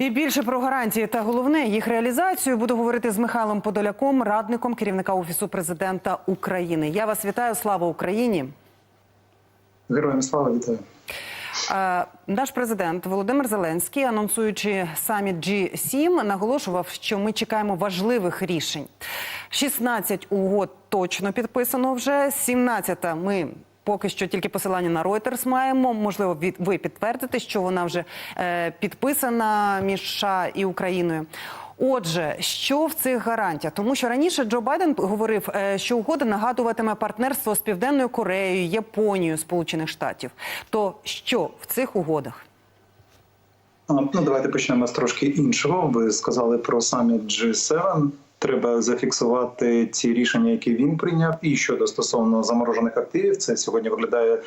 І більше про гарантії та головне їх реалізацію буду говорити з Михайлом Подоляком, радником керівника офісу президента України. Я вас вітаю. Слава Україні! Героям слава вітаю. Е, Наш президент Володимир Зеленський, анонсуючи саміт G7, наголошував, що ми чекаємо важливих рішень. 16 угод точно підписано вже. 17 ми поки що тільки посилання на Reuters маємо. Можливо, ви підтвердите, що вона вже е, підписана між США і Україною. Отже, що в цих гарантіях? Тому що раніше Джо Байден говорив, е, що угода нагадуватиме партнерство з Південною Кореєю, Японією, Сполучених Штатів. То що в цих угодах? Ну, давайте почнемо з трошки іншого. Ви сказали про саміт G7. Треба зафіксувати ці рішення, які він прийняв, і щодо стосовно заморожених активів, це сьогодні виглядає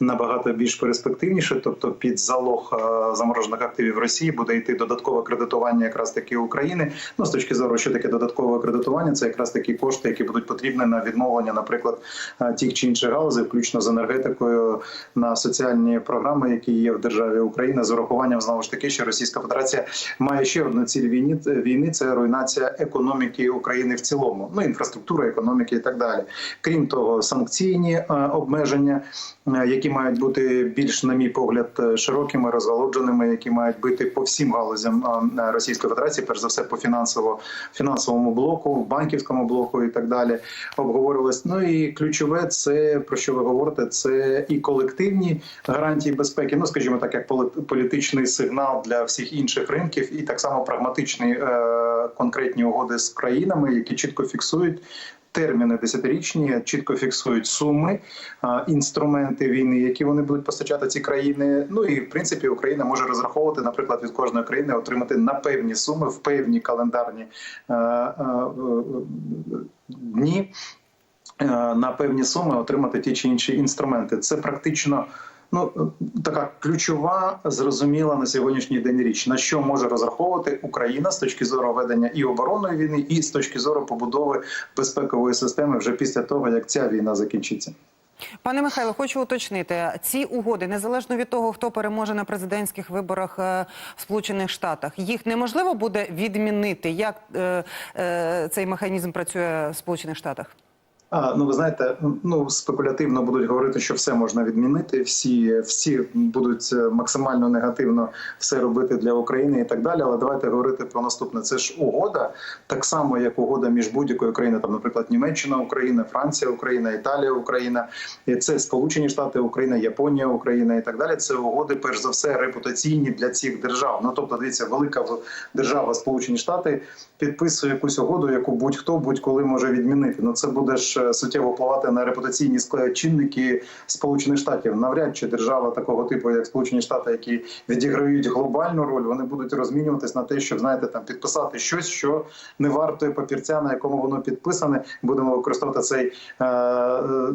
набагато більш перспективніше. Тобто, під залог е, заморожених активів Росії буде йти додаткове кредитування, якраз таки України. Ну з точки зору, що таке додаткове кредитування, це якраз такі кошти, які будуть потрібні на відновлення, наприклад, е, тих чи інших галузей, включно з енергетикою, на соціальні програми, які є в державі Україна, з урахуванням знову ж таки, що Російська Федерація має ще одну ціль війни війни це руйнація економіки України в цілому, ну інфраструктура, економіки і так далі. Крім того, санкційні е, обмеження, е, які мають бути більш, на мій погляд, е, широкими, розгалудженими, які мають бути по всім галузям Російської Федерації, перш за все по фінансово фінансовому блоку, банківському блоку і так далі. Обговорювалось. Ну і ключове, це про що ви говорите, це і колективні гарантії безпеки. Ну скажімо так, як полі- політичний сигнал для всіх інших ринків, і так само прагматичні е, конкретні угоди з країнами, які чітко фіксують. Терміни десятирічні чітко фіксують суми, інструменти війни, які вони будуть постачати ці країни. Ну і в принципі Україна може розраховувати, наприклад, від кожної країни отримати на певні суми в певні календарні е, е, е, дні е, на певні суми отримати ті чи інші інструменти. Це практично. Ну, така ключова, зрозуміла на сьогоднішній день річ, на що може розраховувати Україна з точки зору ведення і оборонної війни, і з точки зору побудови безпекової системи вже після того, як ця війна закінчиться. Пане Михайло, хочу уточнити ці угоди, незалежно від того, хто переможе на президентських виборах е, в Сполучених Штатах, їх неможливо буде відмінити. Як е, е, цей механізм працює в Сполучених Штатах? Ну ви знаєте, ну спекулятивно будуть говорити, що все можна відмінити. Всі всі будуть е, максимально негативно все робити для України і так далі. Але давайте говорити про наступне. Це ж угода, так само як угода між будь-якою країною, там, наприклад, Німеччина, Україна, Франція, Україна, Італія, Україна, і це Сполучені Штати, Україна, Японія, Україна і так далі. Це угоди, перш за все, репутаційні для цих держав. Ну тобто, дивіться, велика держава, Сполучені Штати підписує якусь угоду, яку будь-хто будь-коли може відмінити. Ну це буде ж суттєво впливати на репутаційні чинники Сполучених Штатів. Навряд чи держава такого типу, як Сполучені Штати, які відіграють глобальну роль, вони будуть розмінюватись на те, щоб знаєте, там підписати щось, що не вартує папірця, на якому воно підписане. Будемо використовувати цей е, е,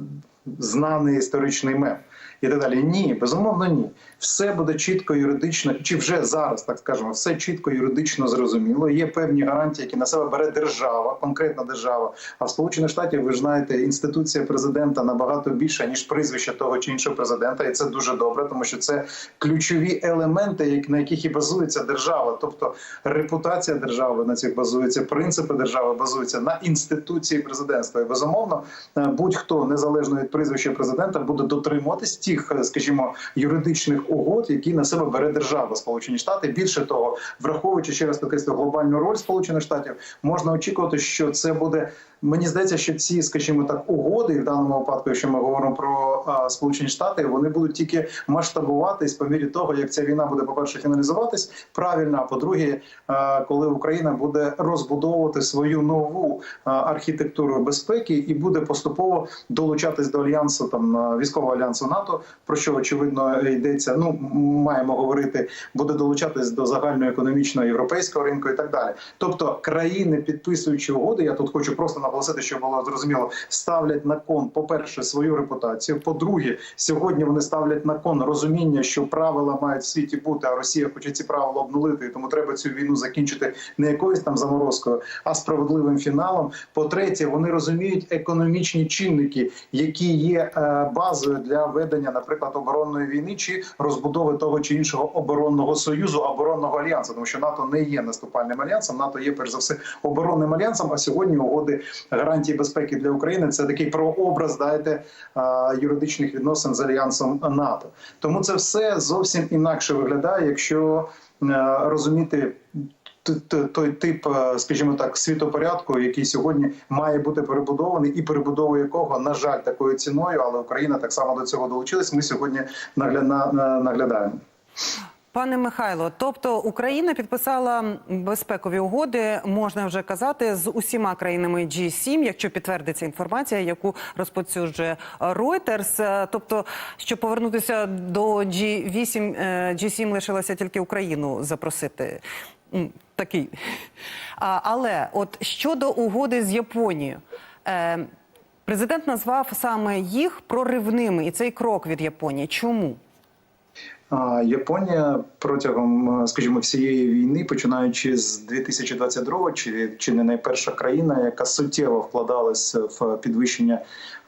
знаний історичний мем. І так далі. Ні, безумовно, ні. Все буде чітко юридично, чи вже зараз, так скажемо, все чітко юридично зрозуміло. Є певні гарантії, які на себе бере держава, конкретна держава. А в Сполучених Штатів, ви ж знаєте, інституція президента набагато більша ніж прізвище того чи іншого президента, і це дуже добре, тому що це ключові елементи, на яких і базується держава. Тобто репутація держави на цих базується, принципи держави базуються на інституції президентства. І безумовно, е, будь-хто незалежно від прізвища президента буде дотримуватись тих, е, скажімо, юридичних угод, які на себе бере держава Сполучені Штати. Більше того, враховуючи ще раз підкреслю глобальну роль Сполучених Штатів, можна очікувати, що це буде. Мені здається, що ці, скажімо так, угоди в даному випадку, якщо ми говоримо про Сполучені Штати, вони будуть тільки масштабуватись по мірі того, як ця війна буде, по перше, фіналізуватись правильно. А по-друге, коли Україна буде розбудовувати свою нову архітектуру безпеки і буде поступово долучатись до альянсу там військового альянсу НАТО, про що очевидно йдеться. Ну маємо говорити, буде долучатись до загальноекономічного європейського ринку і так далі. Тобто країни, підписуючи угоди, я тут хочу просто наголосити, що було зрозуміло, ставлять на кон, по-перше, свою репутацію. По-друге, сьогодні вони ставлять на кон розуміння, що правила мають в світі бути, а Росія хоче ці правила обнулити, і тому треба цю війну закінчити не якоюсь там заморозкою, а справедливим фіналом. По-третє, вони розуміють економічні чинники, які є е, базою для ведення, наприклад, оборонної війни чи розбудови того чи іншого оборонного союзу, оборонного альянсу, тому що НАТО не є наступальним альянсом, НАТО є перш за все оборонним альянсом. А сьогодні угоди гарантії безпеки для України це такий прообраз дайте юридичних відносин з альянсом НАТО. Тому це все зовсім інакше виглядає, якщо е, розуміти. Той тип, е, скажімо так, світопорядку, який сьогодні має бути перебудований, і перебудову якого, на жаль, такою ціною, але Україна так само до цього долучилась. Ми сьогодні нагля- на- на- наглядаємо. Пане Михайло, тобто Україна підписала безпекові угоди, можна вже казати, з усіма країнами G7, якщо підтвердиться інформація, яку розповсюджує Reuters. Е, Тобто, щоб повернутися до G8, е, G7 лишилося тільки Україну запросити. Такий. Але от щодо угоди з Японією. Е, Президент назвав саме їх проривними, і цей крок від Японії. Чому? Японія протягом, е, скажімо, всієї війни, починаючи з 2022 чи, чи не найперша країна, яка суттєво вкладалася в підвищення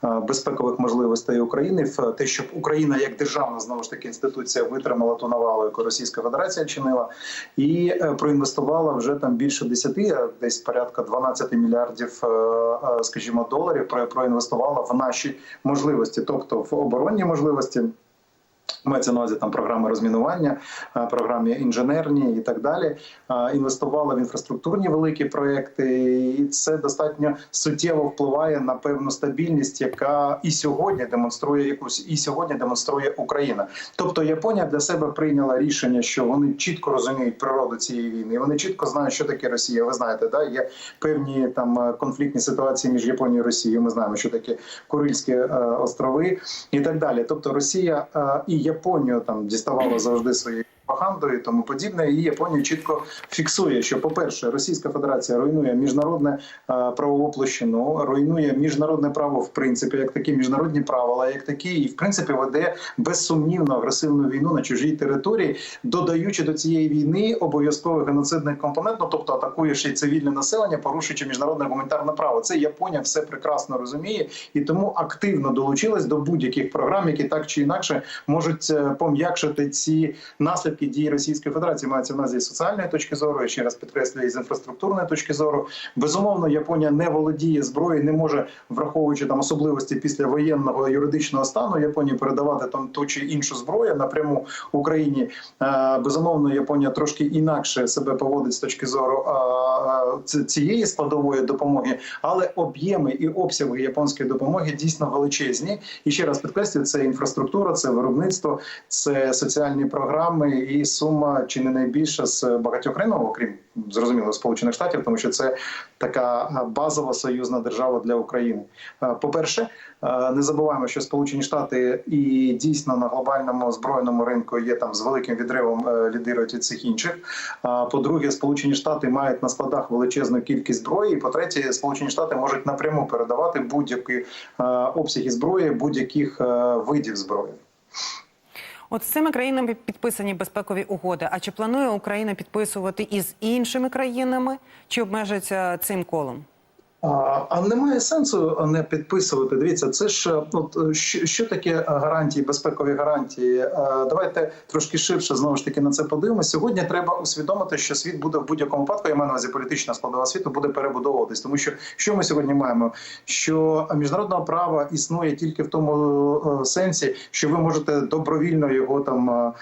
е, безпекових можливостей України, в те, щоб Україна як державна знову ж таки інституція витримала ту навалу, яку Російська Федерація чинила, і е, проінвестувала вже там більше 10, десь порядка 12 мільярдів, скажімо, доларів. про- проінвестувала в наші можливості, тобто в оборонні можливості. Мається на увазі там програми розмінування, е, програми інженерні і так далі. Е, Інвестувала в інфраструктурні великі проекти, і це достатньо суттєво впливає на певну стабільність, яка і сьогодні демонструє якусь, і сьогодні демонструє Україна. Тобто Японія для себе прийняла рішення, що вони чітко розуміють природу цієї війни. Вони чітко знають, що таке Росія. Ви знаєте, да є певні там е, конфліктні ситуації між Японією і Росією. Ми знаємо, що таке Курильські острови і так далі. Тобто Росія і Японію там діставала завжди свої. Пропагандою і тому подібне, і Японія чітко фіксує, що, по-перше, Російська Федерація руйнує міжнародне е, правову площину, руйнує міжнародне право в принципі, як такі міжнародні правила, як такі, і в принципі веде безсумнівно агресивну війну на чужій території, додаючи до цієї війни обов'язковий геноцидний компонент, ну тобто атакує ще й цивільне населення, порушуючи міжнародне гуманітарне право. Це Японія все прекрасно розуміє і тому активно долучилась до будь-яких програм, які так чи інакше можуть е, пом'якшити ці наслідки дії Російської Федерації. Мається на увазі з соціальної точки зору, і ще раз підкреслюю, з інфраструктурної точки зору. Безумовно, Японія не володіє зброєю, не може, враховуючи там особливості після воєнного юридичного стану Японії передавати там ту чи іншу зброю напряму Україні. Е, Безумовно, Японія трошки інакше себе поводить з точки зору е, е, цієї складової допомоги, але об'єми і обсяги японської допомоги дійсно величезні. І ще раз підкреслюю, це інфраструктура, це виробництво, це соціальні програми і сума чи не найбільша з багатьох країн, окрім зрозуміло Сполучених Штатів, тому що це така базова союзна держава для України. Е, По-перше, е, не забуваємо, що Сполучені Штати і дійсно на глобальному збройному ринку є там з великим відривом е, лідирують від цих інших. По-друге, Сполучені Штати мають на складах величезну кількість зброї. І по-третє, Сполучені Штати можуть напряму передавати будь-які обсяги зброї, будь-яких е, видів зброї. От з цими країнами підписані безпекові угоди. А чи планує Україна підписувати із іншими країнами, чи обмежиться цим колом? А, немає сенсу не підписувати. Дивіться, це ж от е, що, що таке гарантії, безпекові гарантії. Е, Давайте трошки ширше знову ж таки на це подивимося. Сьогодні треба усвідомити, що світ буде в будь-якому випадку. Я маю на увазі політична складова світу буде перебудовуватись. Тому що що ми сьогодні маємо? Що міжнародного права існує тільки в тому е, сенсі, що ви можете добровільно його там.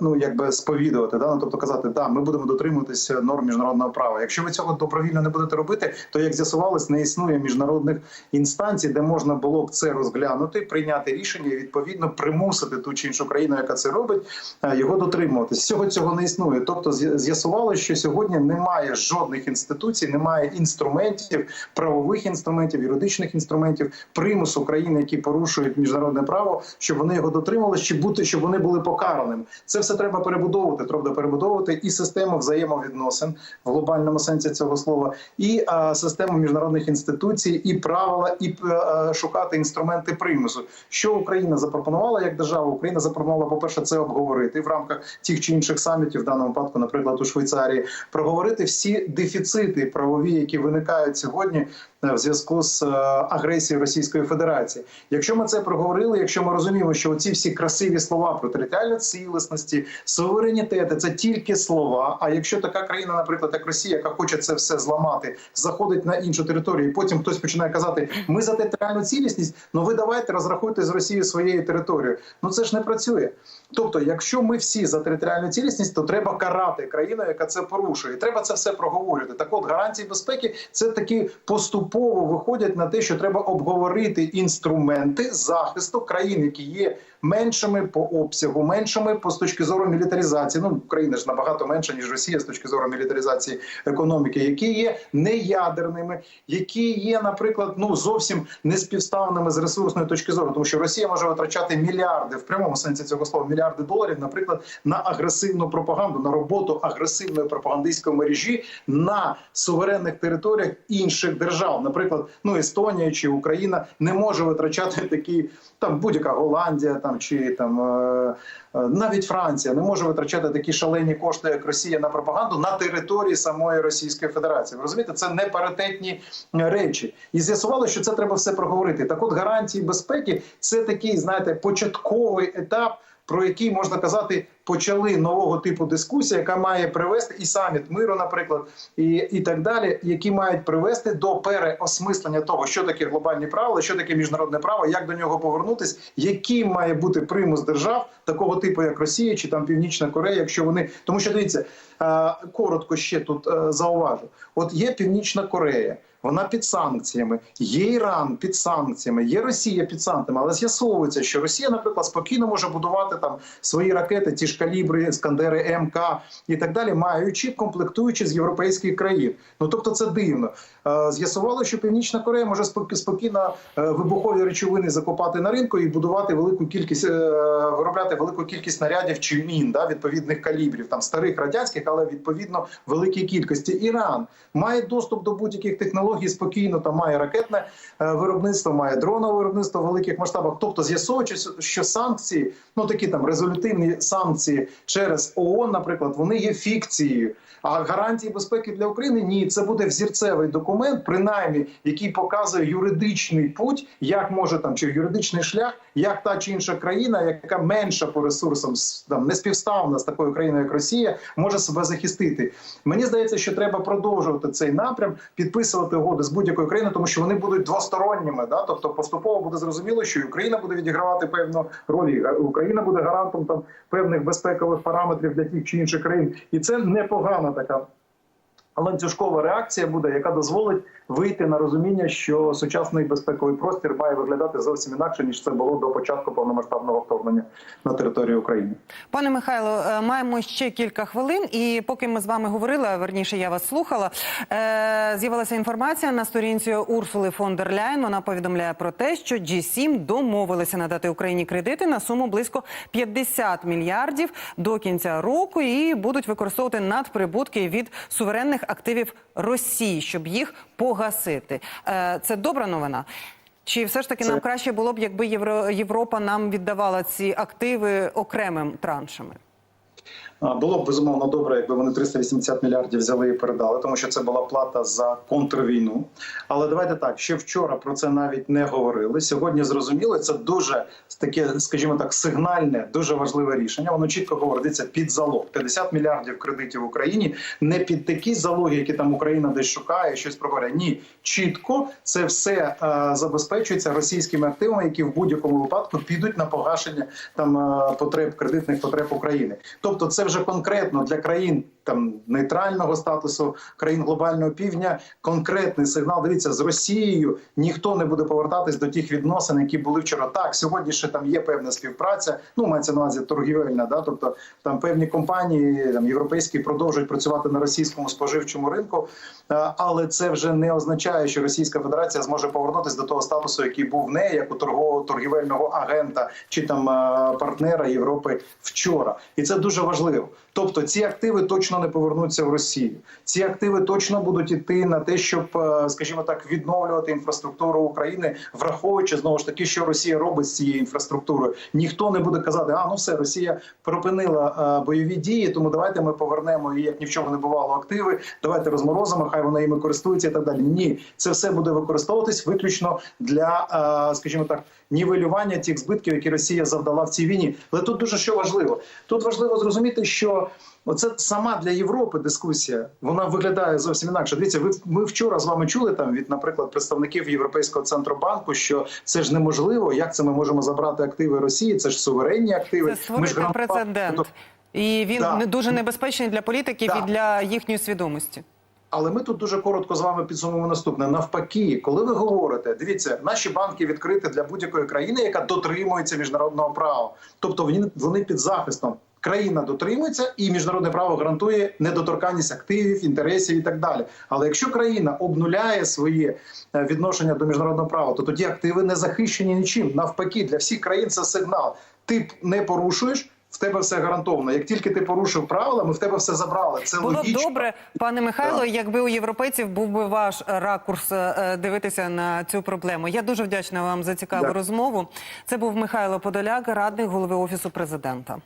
Ну, якби сповідувати, да? ну, тобто казати, да, ми будемо дотримуватися норм міжнародного права. Якщо ви цього добровільно не будете робити, то як з'ясувалось, не існує міжнародних інстанцій, де можна було б це розглянути, прийняти рішення і відповідно примусити ту чи іншу країну, яка це робить, е, його дотримуватись. Всього цього не існує. Тобто, з'ясувалось, що сьогодні немає жодних інституцій, немає інструментів, правових інструментів, юридичних інструментів примусу країн, які порушують міжнародне право, щоб вони його дотримувалися, чи бути, щоб вони були покараними. Це все треба перебудовувати. Треба перебудовувати і систему взаємовідносин в глобальному сенсі цього слова, і а, систему систему міжнародних інституцій і правила, і е, шукати інструменти примусу. Що Україна запропонувала як держава? Україна запропонувала, по перше, це обговорити в рамках тих чи інших самітів, в даному випадку, наприклад, у Швейцарії, проговорити всі дефіцити правові, які виникають сьогодні е, в зв'язку з е, агресією Російської Федерації. Якщо ми це проговорили, якщо ми розуміємо, що ці всі красиві слова про територіальну цілісності, суверенітети це тільки слова. А якщо така країна, наприклад, як Росія, яка хоче це все зламати, заходить на іншу територію, і потім хтось починає казати, ми за територіальну цілісність, ну ви давайте розрахуйте з Росією своєю територією. Ну це ж не працює. Тобто, якщо ми всі за територіальну цілісність, то треба карати країну, яка це порушує. Треба це все проговорювати. Так, от гарантії безпеки це такі поступово виходять на те, що треба обговорити інструменти захисту країн, які є меншими по обсягу, меншими по з точки зору мілітаризації. Ну Україна ж набагато менша ніж Росія з точки зору мілітаризації економіки, які є неядерними, які є, наприклад, ну зовсім не співставними з ресурсної точки зору, тому що Росія може витрачати мільярди в прямому сенсі цього слова, мільярди доларів, наприклад, на агресивну пропаганду, на роботу агресивної пропагандистської мережі на суверенних територіях інших держав. Наприклад, ну Естонія чи Україна не може витрачати такі там будь-яка Голландія, там чи там е, е, навіть Франція не може витрачати такі шалені кошти, як Росія на пропаганду на території самої Російської Федерації. Ви розумієте, це не паритетні речі, і з'ясувало, що це треба все проговорити. Так, от гарантії безпеки це такий, знаєте, початковий етап. Про який можна казати, почали нового типу дискусії, яка має привести і саміт миру, наприклад, і і так далі, які мають привести до переосмислення того, що таке глобальні правила, що таке міжнародне право, як до нього повернутись, яким має бути примус держав такого типу, як Росія чи там Північна Корея, якщо вони тому, що дивіться е, коротко ще тут е, зауважу: от є Північна Корея. Вона під санкціями, є Іран під санкціями, є Росія під санкціями, але з'ясовується, що Росія, наприклад, спокійно може будувати там свої ракети, ті ж калібри, іскандери, МК і так далі, маючи комплектуючи з європейських країн. Ну тобто це дивно. Е, З'ясувало, що Північна Корея може спок- спокійно е, вибухові речовини закопати на ринку і будувати велику кількість е, виробляти велику кількість снарядів чи мін да, відповідних калібрів, там старих радянських, але відповідно великій кількості. Іран має доступ до будь-яких технологій спокійно. Там має ракетне виробництво, має дронове виробництво в великих масштабах. Тобто, з'ясовуючи, що санкції, ну такі там резолютивні санкції через ООН, наприклад, вони є фікцією. А гарантії безпеки для України ні, це буде взірцевий документ, принаймні, який показує юридичний путь, як може там чи юридичний шлях, як та чи інша країна, яка менша по ресурсам там не співставна з такою країною, як Росія, може себе захистити. Мені здається, що треба продовжувати цей напрям, підписувати угоди з будь-якою країною, тому що вони будуть двосторонніми. Да? Тобто поступово буде зрозуміло, що Україна буде відігравати певну роль, і Україна буде гарантом там певних безпекових параметрів для тих чи інших країн, і це непогана така ланцюжкова реакція буде, яка дозволить вийти на розуміння, що сучасний безпековий простір має виглядати зовсім інакше ніж це було до початку повномасштабного вторгнення на територію України. Пане Михайло, е, маємо ще кілька хвилин, і поки ми з вами говорили, а верніше я вас слухала. е, З'явилася інформація на сторінці Урсули фон дер Ляйн. Вона повідомляє про те, що G7 домовилися надати Україні кредити на суму близько 50 мільярдів до кінця року і будуть використовувати надприбутки від суверенних активів Росії, щоб їх погасити. Е, Це добра новина. Чи все ж таки Це- нам краще було б, якби Євро... Європа нам віддавала ці активи окремим траншами? Було б безумовно добре, якби вони 380 мільярдів взяли і передали, тому що це була плата за контрвійну. Але давайте так, ще вчора про це навіть не говорили. Сьогодні зрозуміло, це дуже таке, скажімо так, сигнальне, дуже важливе рішення. Воно чітко говориться під залог. 50 мільярдів кредитів в Україні не під такі залоги, які там Україна десь шукає, щось проговорює. Ні, чітко це все е, забезпечується російськими активами, які в будь-якому випадку підуть на погашення там е, потреб кредитних потреб України. Тобто, це вже конкретно для країн там нейтрального статусу країн глобального півдня. Конкретний сигнал. Дивіться, з Росією ніхто не буде повертатись до тих відносин, які були вчора. Так, сьогодні ще там є певна співпраця. Ну мається на увазі торгівельна, да, тобто там певні компанії там європейські продовжують працювати на російському споживчому ринку, але це вже не означає, що Російська Федерація зможе повернутися до того статусу, який був в неї, як у торгового торгівельного агента чи там партнера Європи вчора, і це дуже важливо. Тобто ці активи точно не повернуться в Росію. Ці активи точно будуть іти на те, щоб, е, скажімо так, відновлювати інфраструктуру України, враховуючи знову ж таки, що Росія робить з цією інфраструктурою. Ніхто не буде казати, а ну все, Росія припинила е, бойові дії, тому давайте ми повернемо її, як ні в чому не бувало активи. Давайте розморозимо, хай вона їми користується і так далі. Ні, це все буде використовуватись виключно для, е, скажімо так, нівелювання тих збитків, які Росія завдала в цій війні. Але тут дуже що важливо. Тут важливо зрозуміти, що оце сама для Європи дискусія. Вона виглядає зовсім інакше. Дивіться, ви ми вчора з вами чули там від, наприклад, представників Європейського центробанку, що це ж неможливо. Як це ми можемо забрати активи Росії? Це ж суверенні активи. Це Ми ж створити прецедент. І він Да. не дуже небезпечний для політиків Да. і для їхньої свідомості. Але ми тут дуже коротко з вами підсумуємо наступне. Навпаки, коли ви говорите, дивіться, наші банки відкриті для будь-якої країни, яка дотримується міжнародного права. Тобто вони, вони під захистом. Країна дотримується, і міжнародне право гарантує недоторканність активів, інтересів і так далі. Але якщо країна обнуляє своє е, відношення до міжнародного права, то тоді активи не захищені нічим. Навпаки, для всіх країн це сигнал. Ти не порушуєш. В тебе все гарантовано. Як тільки ти порушив правила, ми в тебе все забрали. Це Було б логічно. добре, пане Михайло, Так. якби у європейців був би ваш ракурс е, дивитися на цю проблему. Я дуже вдячна вам за цікаву так. розмову. Це був Михайло Подоляк, радник голови офісу президента.